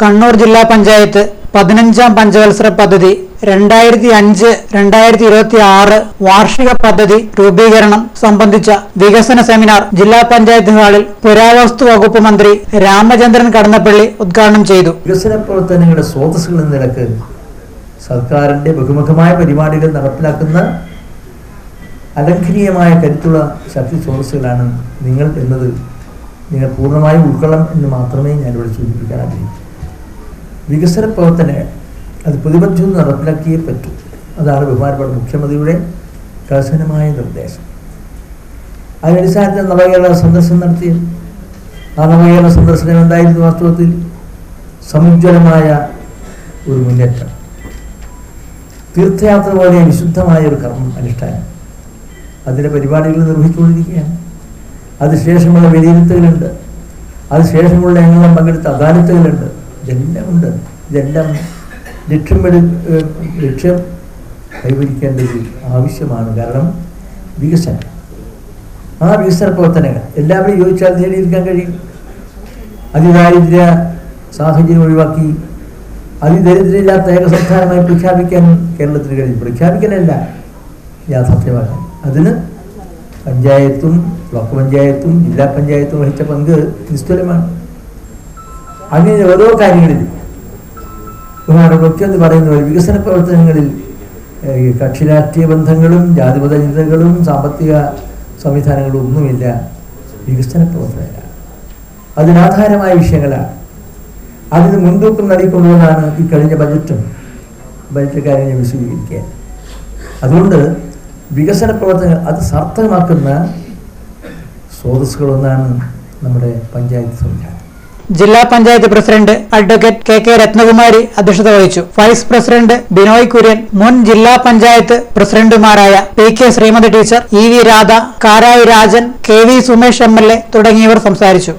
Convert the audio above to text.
കണ്ണൂർ ജില്ലാ പഞ്ചായത്ത് പതിനഞ്ചാം പഞ്ചവത്സര പദ്ധതി രണ്ടായിരത്തി അഞ്ച് രണ്ടായിരത്തി ഇരുപത്തി ആറ് വാർഷിക പദ്ധതി രൂപീകരണം സംബന്ധിച്ച വികസന സെമിനാർ ജില്ലാ പഞ്ചായത്ത് ഹാളിൽ പുരാവസ്തു വകുപ്പ് മന്ത്രി രാമചന്ദ്രൻ കടന്നപ്പള്ളി ഉദ്ഘാടനം ചെയ്തു. വികസന പ്രവർത്തനങ്ങളുടെ സ്രോതസ്സുകൾ എന്ന നിലയ്ക്ക് സർക്കാരിന്റെ ബഹുമുഖമായ പരിപാടികൾ നടപ്പിലാക്കുന്ന അലംഘനീയമായ കരുത്തുള്ള ശക്തി സ്രോതസ്സുകളാണ് നിങ്ങൾ എന്നത്. നിങ്ങൾ പൂർണമായും ഉൾക്കൊള്ളണം എന്ന് മാത്രമേ ഞാനിവിടെ സൂചിപ്പിക്കാൻ ആഗ്രഹിക്കൂ. വികസന പ്രവർത്തനങ്ങൾ അത് പ്രതിബദ്ധം നടപ്പിലാക്കിയേ പറ്റൂ. അതാണ് ബഹുമാനപ്പെട്ട മുഖ്യമന്ത്രിയുടെ കർശനമായ നിർദ്ദേശം. അതിനടിസ്ഥാനത്തിൽ നവകേരള സന്ദർശനം നടത്തിയത്. ആ നവകേരള സന്ദർശനം എന്തായിരുന്നു വാസ്തവത്തിൽ? സമുജ്വലമായ ഒരു മുന്നേറ്റം. തീർത്ഥയാത്ര പോലെ വിശുദ്ധമായ ഒരു കർമ്മം അനുഷ്ഠാനം. അതിന്റെ പരിപാടികൾ നിർവഹിച്ചുകൊണ്ടിരിക്കുകയാണ്. അതിനുശേഷമുള്ള വിലയിരുത്തലുണ്ട് അതിനുശേഷമുള്ള എണ്ണം പങ്കെടുത്ത അദാലത്തുകളുണ്ട്. ഇതെല്ലാം ഉണ്ട്. ഇതെല്ലാം ലക്ഷ്യമെടു ലക്ഷ്യം കൈവരിക്കേണ്ടത് ആവശ്യമാണ്. കാരണം വികസനം. ആ വികസന പ്രവർത്തനങ്ങൾ എല്ലാവരും ചോദിച്ചാൽ നേടിയെടുക്കാൻ കഴിയും. അതിദാരിദ്ര്യ സാഹചര്യം ഒഴിവാക്കി അതിദരിദ്രമില്ലാത്ത ഏക സംസ്ഥാനമായി പ്രഖ്യാപിക്കാൻ കേരളത്തിന് കഴിയും. പ്രഖ്യാപിക്കാനല്ല. യാഥാർത്ഥ്യമാക്കാൻ അതിന് പഞ്ചായത്തും ബ്ലോക്ക് പഞ്ചായത്തും ജില്ലാ പഞ്ചായത്തും വഹിച്ച പങ്ക് നിസ്തുലമാണ് അങ്ങനെ ഓരോ കാര്യങ്ങളിലും ബഹുമാനപ്പെട്ട എന്ന് പറയുന്ന പോലെ വികസന പ്രവർത്തനങ്ങളിൽ കക്ഷി രാഷ്ട്രീയ ബന്ധങ്ങളും ജാതിമത ചിന്തകളും സാമ്പത്തിക സംവിധാനങ്ങളും ഒന്നുമില്ല. വികസന പ്രവർത്തനങ്ങളാണ്. അതിനാധാരമായ വിഷയങ്ങളാണ്. അതിന് മുൻതൂക്കം നൽകിക്കൊണ്ടുവന്നാണ് ഈ കഴിഞ്ഞ ബജറ്റും. ബജറ്റ് കാര്യങ്ങൾ വിശദീകരിക്കുക അതുകൊണ്ട് വികസന പ്രവർത്തനങ്ങൾ അത് സാർത്ഥകമാക്കുന്ന സ്രോതസ്സുകളൊന്നാണ് നമ്മുടെ പഞ്ചായത്ത് സംവിധാനം. ജില്ലാ panchayat president advocate K K Ratnakumari അധ്യക്ഷത വഹിച്ചു. വൈസ് പ്രസിഡന്റ് ബിനോയ് കുര്യൻ മുൻ ജില്ലാ പഞ്ചായത്ത് പ്രസിഡന്റുമാരായ P K Sreemathi teacher E V Radha Karayi Rajan K V Sumesh M L A തുടങ്ങിയവർ സംസാരിച്ചു.